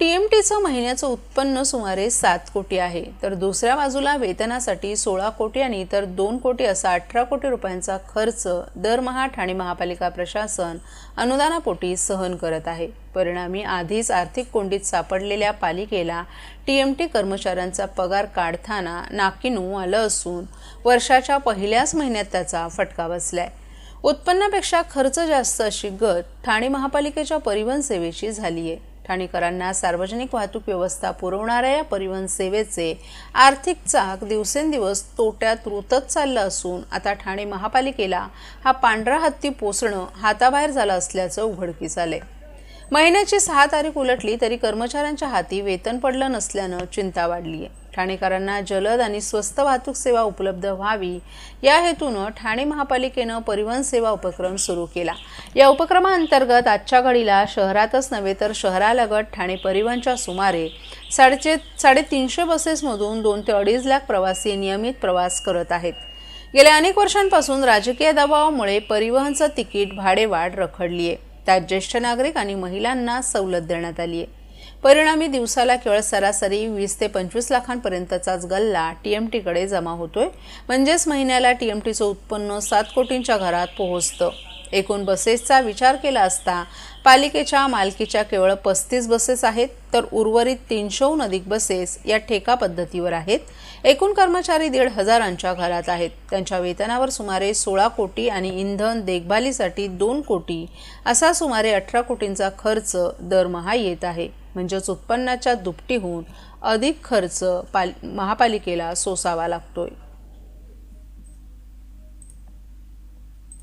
T M टीचं महिन्याचं उत्पन्न सुमारे सात कोटी आहे. तर दुसऱ्या बाजूला वेतनासाठी सोळा कोटी आणि इतर दोन कोटी असा अठरा कोटी रुपयांचा खर्च दरमहा ठाणे महापालिका प्रशासन अनुदानापोटी सहन करत आहे. परिणामी आधीच आर्थिक कोंडीत सापडलेल्या पालिकेला टी एम टी कर्मचाऱ्यांचा पगार काढताना नाकीनू आलं असून वर्षाच्या पहिल्याच महिन्यात त्याचा फटका बसलाय. उत्पन्नापेक्षा खर्च जास्त अशी गत ठाणे महापालिकेच्या परिवहन सेवेची झाली आहे ठाणेकरांना सार्वजनिक वाहतूक व्यवस्था पुरवणाऱ्या या परिवहन सेवेचे आर्थिक चाक दिवसेंदिवस तोट्यात रुतत चाललं असून आता ठाणे महापालिकेला हा पांढरा हत्ती पोसणं हाताबाहेर झालं असल्याचं उघडकीस आलंय. महिन्याची सहा तारीख उलटली तरी कर्मचाऱ्यांच्या हाती वेतन पडलं नसल्यानं चिंता वाढली आहे. ठाणेकरांना जलद आणि स्वस्त वाहतूक सेवा उपलब्ध व्हावी या हेतूनं ठाणे महापालिकेनं परिवहन सेवा उपक्रम सुरू केला. या उपक्रमाअंतर्गत आजच्या घडीला शहरातच नव्हे तर शहरालगत ठाणे परिवहनच्या सुमारे साडेचे साडेतीनशे बसेसमधून दोन ते अडीच लाख प्रवासी नियमित प्रवास करत आहेत. गेल्या अनेक वर्षांपासून राजकीय दबावामुळे परिवहनचं तिकीट भाडेवाढ रखडली आहे त्यात ज्येष्ठ नागरिक आणि महिलांना सवलत देण्यात आली आहे. परिणामी दिवसाला केवळ सरासरी वीस ते पंचवीस लाखांपर्यंतचाच गल्ला टी एम टीकडे जमा होतोय. म्हणजेच महिन्याला टी एम टीचं उत्पन्न सात कोटींच्या घरात पोहोचतं. एकूण बसेसचा विचार केला असता पालिकेच्या मालकीच्या केवळ पस्तीस बसेस आहेत तर उर्वरित तीनशेहून अधिक बसेस या ठेका पद्धतीवर आहेत. एकूण कर्मचारी दीड हजारांच्या घरात आहेत. त्यांच्या वेतनावर सुमारे सोळा कोटी आणि इंधन देखभालीसाठी दोन कोटी असा सुमारे अठरा कोटींचा खर्च दरमहा येत आहे. म्हणजेच उत्पन्नाच्या दुपटीहून अधिक खर्च पाल महापालिकेला सोसावा लागतोय.